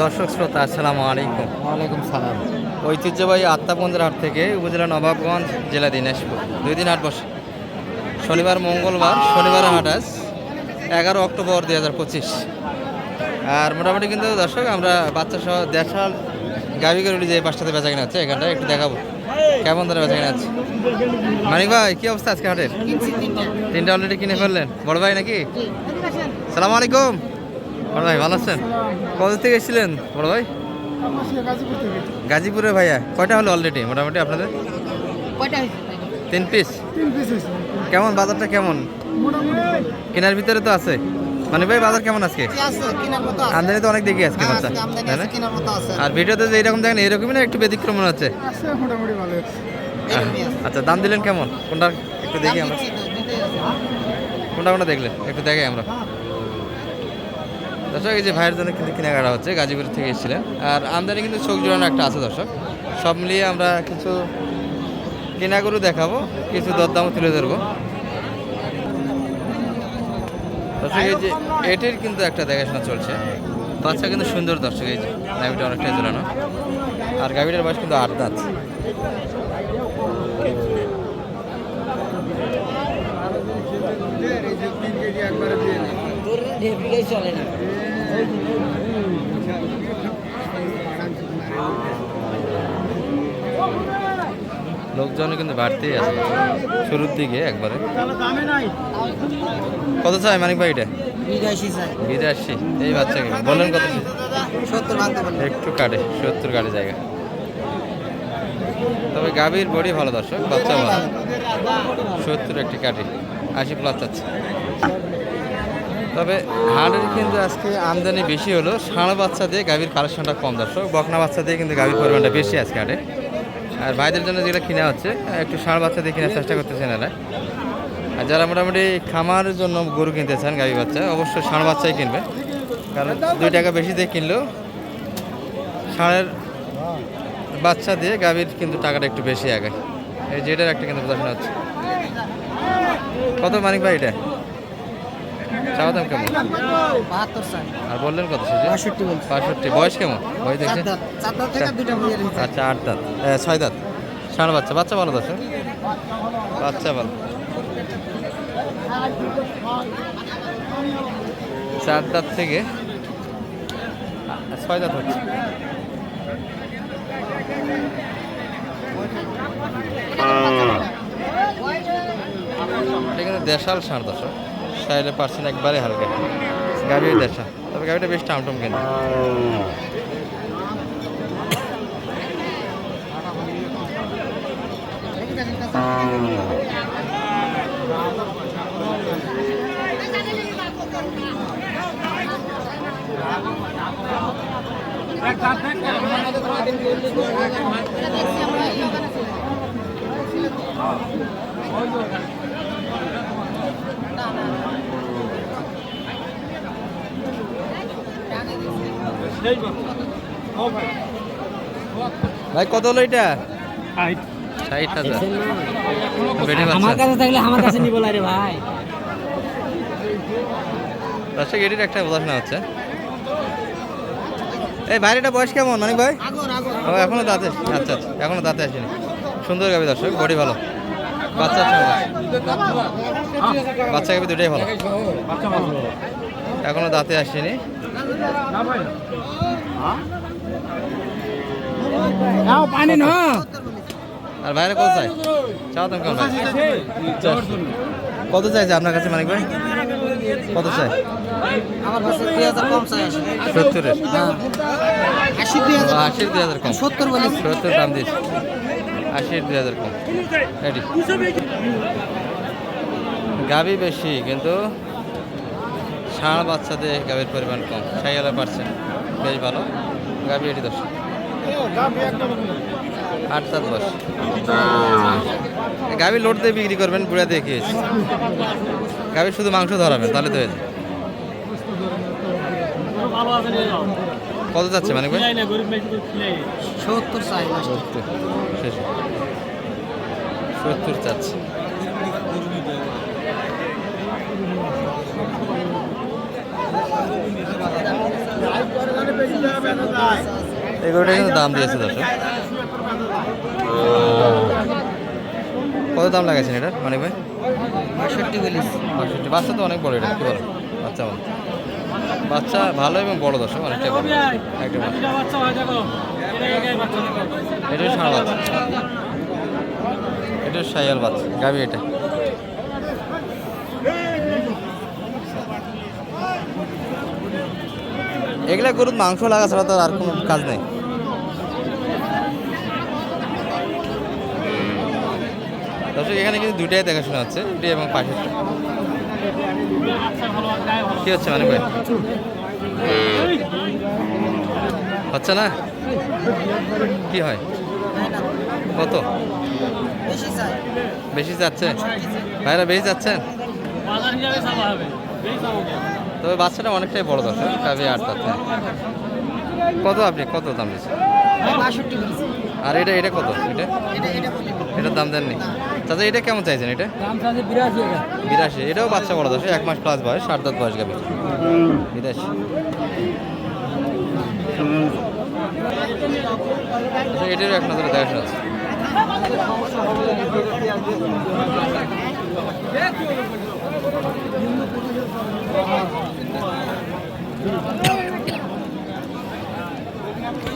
দর্শক শ্রোতা আসসালামু আলাইকুম। ওয়ালাইকুম সালাম। ঐতিহ্যবাহী আত্মাপঞ্জের হাট থেকে উপজেলা নবাবগঞ্জ জেলা দিনাজপুর। দুই দিন হাট বসে শনিবার মঙ্গলবার শনিবার হাট আজ এগারো অক্টোবর দুই হাজার পঁচিশ। আর মোটামুটি কিন্তু দর্শক আমরা বাচ্চা সহ দেশাল গাভি গরুলি যে পাঁচটাতে বেচা কিনা আছে এখানটা একটু দেখাবো। কেমন ধরে বেচা কিনা আছে মানিক ভাই কি অবস্থা আজকে হাটের? তিনটা। অলরেডি কিনে ফেললেন। বড় ভাই নাকি? সালাম আলাইকুম। বড় ভাই ভালো আছেন? কত থেকে এসেছিলেন বড় ভাই? গাজীপুরে ভাইয়া কয়টা হলো অলরেডি মোটামুটি আপনাদের? তিন পিস কেমন বাজারটা কেমন? কেনার ভিতরে তো আছে। মানে ভাই বাজার কেমন আজকে? আমদানি তো অনেক দেখি আজকে বাচ্চা তাই না? আর ভিডিওতে যে এরকম দেখেন এরকমই না একটু ব্যতিক্রম মনে হচ্ছে। আচ্ছা দাম দিলেন কেমন? কোনটা একটু দেখি আমরা। কোনটা কোনটা দেখলেন? একটু দেখাই আমরা। দর্শক, এই যে ভাইয়ের জন্য কিন্তু কেনাকাটা হচ্ছে, গাজীপুর থেকে এসেছিলেন। আর আমদানি কিন্তু চোখ জোড়ানো একটা আছে দর্শক। সব মিলিয়ে আমরা কিছু কেনাগুলো দেখাবো, কিছু দরদামও তুলে ধরবো। দর্শক, এই যে এটির কিন্তু একটা দেখাশোনা চলছে। বাচ্চা কিন্তু সুন্দর দর্শক, এই যে গাভিটা অনেকটাই জোরানো আর গাভিটার বয়স কিন্তু আট দাঁত। চলে না। লোকজন কিন্তু বাড়তেই আছে। শুরুর দিকে একবারে। কত চাই মানিক ভাই এটা? বিরাশি এই বাচ্চাকে বলেন কত একটু কাটে সত্তর কাটে জায়গা। তবে গাভীর বডি ভালো দর্শক বাচ্চা ভালো। সত্তর একটি কাটে। আশি প্লাস যাচ্ছে তবে হাটের কিন্তু আজকে আমদানি বেশি হলো। ষাঁড় বাচ্চা দিয়ে গাভীর কালেকশনটা কম দর্শক। বকনা বাচ্চা দিয়ে কিন্তু গাভীর পরিমাণটা বেশি আজকে হাটে। আর ভাইদের জন্য যেগুলো কিনা হচ্ছে, একটু ষাঁড় বাচ্চা দিয়ে কেনার চেষ্টা করতেছেন এরা। আর যারা মোটামুটি খামারের জন্য গরু কিনতে চান গাভী বাচ্চা, অবশ্যই ষাঁড় বাচ্চাই কিনবে। কারণ দুই টাকা বেশি দিয়ে কিনলেও ষাঁড়ের বাচ্চা দিয়ে গাভীর কিন্তু টাকাটা একটু বেশি আগে এই যেটার একটা কিন্তু প্রদর্শন হচ্ছে। কত মানিক ভাই এটা? চাওয়া দাম কেমন? বাহাত্তর আর বললেন কত সেজে বাষট্টি বলছি। বাষট্টি। বয়স কেমন? বয়স দেখছে আচ্ছা আট দাঁত। ছয় দাঁত। ষাঁড় বাচ্চা বাচ্চা ভালো দর্শক বাচ্চা ভালো। চার দাঁত থেকে ছয় দাঁত হচ্ছে। কিন্তু দেশাল ষাঁড় দর্শক। সাইলে পার্সেন্ট একবারে হালকা। গাড়ি দেশা। তবে গাড়িটা বেশ টামটম কিন্তু। ভাই কত হলো এটা? ষাট। হাজার। আমার কাছে থাকলে আমার কাছে নিবো রে ভাই। দর্শক এটির একটা বোঝাশোনা হচ্ছে এই বাইরেটা বয়স কেমন মানিক ভাই? ও এখনও দাঁতে আচ্ছা আচ্ছা এখনও দাঁতে আসেনি। সুন্দর গাবি দর্শক বডি ভালো। বাচ্চা বাচ্চা গাবি দুটাই ভালো। এখনও দাঁতে আসেনি। পানি না আর বাইরে কত চাই? চাও তুমি কেমন ভাই। কত চাইছে আপনার কাছে মানিক ভাই? কত চাই? আমার কাছে দুই হাজার কম চাই সত্তরের। আশি দুই হাজার আশির দুই হাজার কম। সত্তর দাম দিয়েছে। আশির দুই হাজার কম। গাবি বেশি কিন্তু ষাঁড় বাচ্চাদের গাভীর পরিমাণ কম। সাইয়ালা পার্সেন্ট বেশ ভালো। গাবি এটি দশ আট সাত দশ গাবি লোড দিয়ে বিক্রি করবেন বুড়া দিয়ে খেয়েছি। গাবি শুধু মাংস ধরাবেন তাহলে তো হয়ে যায় কত যাচ্ছে মানে সত্তর সত্তর। শেষ। সত্তর চাচ্ছে। এগুলোটা কিন্তু দাম দিয়েছে দর্শক। কত দাম লাগাইছেন এটার মানে ভাই? বাষট্টি বলিস। বাষট্টি। বাচ্চা তো অনেক বড় এটা কি বলো বাচ্চা বলো বাচ্চা ভালো এবং বড় দর্শক অনেকটাই বড়। একটা এটা ষাঁড় বাচ্চা। এটা সাইয়াল বাচ্চা গাবি এটা। এগুলা গরুর মাংস লাগা ছাড়া তো আর কোনো কাজ নেই। দর্শক, এখানে কিন্তু দুটাই দেখাশোনা হচ্ছে দুটি এবং পাশেরটা কি হচ্ছে মানে ভাই? হচ্ছে না? কি হয়? কত? বেশি যাচ্ছে? ভাইরা বেশি যাচ্ছেন তবে বাচ্চাটা অনেকটাই বড় দর্শক কাবি আট যাচ্ছে কত আপনি? কত দাম দিচ্ছেন? আর এটা এটা কত? এটা? এটার দাম দেননি। চাচা এটা কেমন চাইছেন এটা? বিরাশি এটাও বাচ্চা বড় দর্শক এক মাস প্লাস বয়স সাত দাঁত বয়স গাবি বিরাশি আচ্ছা, এটারও এক নজরে দেখাশোনা আছে।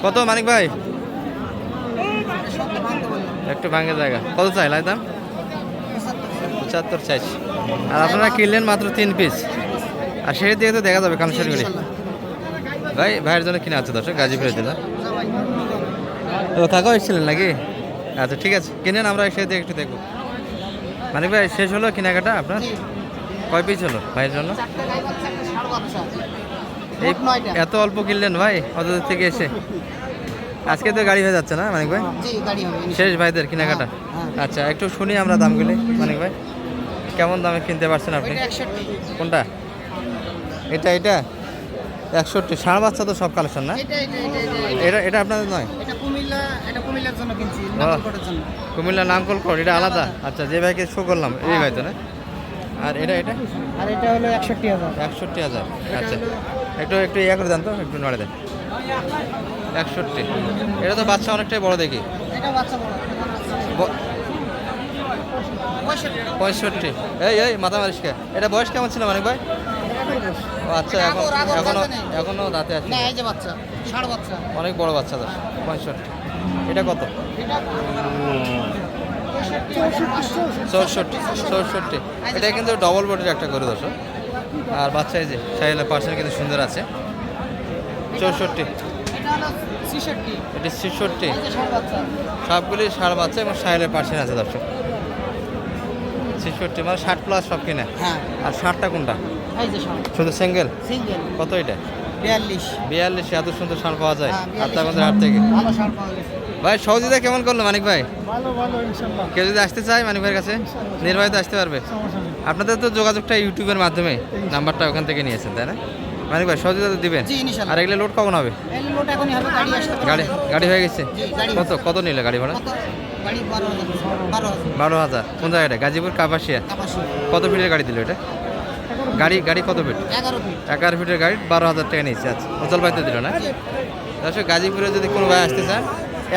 কত মানিক ভাই? একটু ভাঙে জায়গা। কত চাই লাই দাম পঁচাত্তর চাইছি। আর আপনারা কিনলেন মাত্র তিন পিস আর সেই দিকে তো দেখা যাবে কানেকশনগুলি ভাই, ভাইয়ের জন্য কিনে আছে দর্শক, গাজীপুরের জন্য। ও কাকাও এসেছিলেন নাকি? আচ্ছা ঠিক আছে। কিনেন, আমরা সেই দিকে একটু দেখব। মানে ভাই শেষ হলো কেনাকাটা আপনার? কয় পিস হলো ভাইয়ের জন্য? এই এত অল্প কিনলেন ভাই অত দূর থেকে এসে? আজকে তো গাড়ি হয়ে যাচ্ছে না মানিক ভাই? শেষ ভাইদের কেনাকাটা। হ্যাঁ। আচ্ছা একটু শুনি আমরা দামগুলি মানিক ভাই। কেমন দামে কিনতে পারছেন আপনি? কোনটা? এটা এটা? একষট্টি। ষাঁড় বাচ্চা তো সব কালেকশন না? এটা এটা আপনাদের নয়? কুমিল্লা নামকল কর এটা আলাদা? আচ্ছা যে ভাইকে শো করলাম এই ভাই তো না? আর এটা এটা? আর এটা হলো একষট্টি হাজার। একষট্টি হাজার। আচ্ছা একটু একটু ইয়ে করে দেন তো একটু নড়ে দেন। একষট্টি। এটা তো বাচ্চা অনেকটাই বড় দেখি। পঁয়ষট্টি। এই এই মাথা মারিসকে এটা বয়স কেমন ছিল মানিক ভাই? আচ্ছা এখন এখনও এখনও দাঁতে আছে। না এই যে বাচ্চা ষাড় বাচ্চা। অনেক বড় বাচ্চা তো পঁয়ষট্টি। এটা কত? চৌষট্টি চৌষট্টি এটা কিন্তু ডবল বডির একটা করে দর্শক। আর বাচ্চা এই যে সাইলে পার্সেন্ট কিন্তু সুন্দর আছে। চৌষট্টি। এটা হলো ছিষট্টি। সবগুলি ষাট বাচ্চা এবং সাইলের পার্সেন্ট আছে দর্শক। ছেষট্টি মানে ষাট প্লাস সব কিনে। হ্যাঁ। আর ষাটটা কোনটা? শুধু সিঙ্গেল সিঙ্গেল কত এটা? বিয়াল্লিশ। বিয়াল্লিশ এত সুন্দর ষাট পাওয়া যায়। হ্যাঁ। আত্মাগঞ্জের হাট থেকে? ভালো ষাড় পাওয়া গেছে। ভাই সহযোগিতা কেমন করল মানিক ভাই? ভালো ভালো ইনশাল্লাহ। কেউ যদি আসতে চায় মানিক ভাইয়ের কাছে নির্বাহিত আসতে পারবে। আপনাদের তো যোগাযোগটা ইউটিউবের মাধ্যমে নাম্বারটা ওখান থেকে নিয়েছেন তাই না? মানিক ভাই সহযোগিতা তো দিবেন। আর এগুলো লোড কখন হবে? গাড়ি গাড়ি গাড়ি হয়ে গেছে? কত কত নিলে গাড়ি ভাড়া? বারো হাজার। কোন জায়গাটা? গাজীপুর কাপাসিয়া? কত ফিটের গাড়ি দিল এটা? গাড়ি গাড়ি কত ফিট এগারো ফিট এগারো ফিটের গাড়ি বারো হাজার টাকা নিচ্ছে আচ্ছা অচল পাইতে দিল না? দর্শক গাজীপুরে যদি কোনো ভাই আসতে চান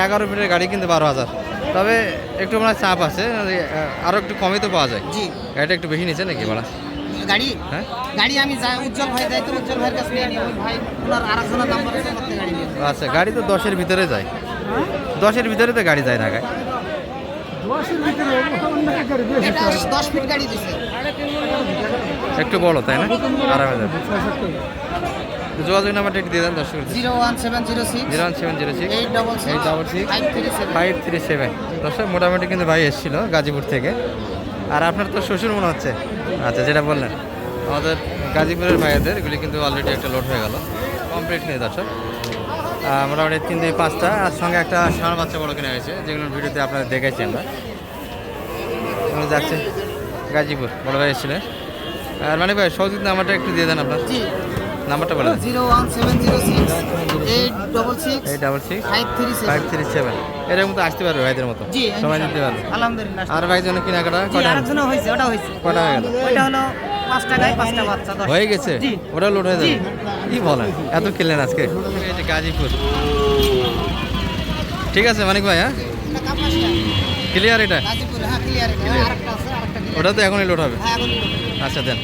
এগারো ফিটের গাড়ি কিন্তু বারো হাজার। তবে একটু মানে চাপ আছে আরও একটু কমে তো পাওয়া যায়। জি। গাড়িটা একটু বেশি নিচ্ছে নাকি ভাড়া? গাড়ি? হ্যাঁ? গাড়ি আমি যাই উজ্জ্বল ভাই যাই তো উজ্জ্বল ভাইয়ের কাছে নিয়ে নিই ভাই ওনার আর নাম্বার আছে গাড়ি আচ্ছা গাড়ি তো দশের ভিতরে যায়। দশের ভিতরে তো গাড়ি যায় না গাড়ি দশ ফিট গাড়ি দিছে একটু বড় তাই না? আরাম যোগাযোগ নাম্বারটা একটু দিয়ে দেন দর্শক। Zero one seven zero six. Zero one seven zero six. Eight double eight double six. Five three seven. Five three seven দর্শক মোটামুটি কিন্তু ভাই এসেছিল গাজীপুর থেকে। আর আপনার তো শ্বশুর মনে হচ্ছে। আচ্ছা যেটা বললেন। আমাদের গাজীপুরের ভাইয়াদের এগুলি কিন্তু অলরেডি একটা লোড হয়ে গেল। কমপ্লিট নেই দর্শক। মোটামুটি তিন দুই পাঁচটা। আর সঙ্গে একটা ষাঁড় বাচ্চা বড় কিনে হয়েছে যেগুলোর ভিডিওতে আপনারা দেখেছি আমরা। যাচ্ছে গাজীপুর বড় ভাই এসেছিলেন আর মানে ভাই সৌজিত নাম্বারটা একটু দিয়ে দেন আপনার। নাম্বারটা বলে zero one seven zero six eight double six eight double six five three five three seven. এরকম তো আসতে পারবে ভাইদের মতো। সময় দিতে পারবে। আলহামদুলিল্লাহ। আর ভাই জন্য কেনাকাটা কটা? হয়েছে ওটা হয়েছে। কটা হয়ে গেল? ওইটা হলো পাঁচটা টাকায় পাঁচটা বাচ্চা হয়ে গেছে। ওটা লোড হয়ে যাবে? কি বলেন? এত কিনলেন আজকে? গাজীপুর। ঠিক আছে মানিক ভাই হ্যাঁ? ক্লিয়ার এটা? গাজীপুর হ্যাঁ ক্লিয়ার আরেকটা আছে আরেকটা clear। ওটা তো এখনই লোড হবে? হ্যাঁ আচ্ছা দেন।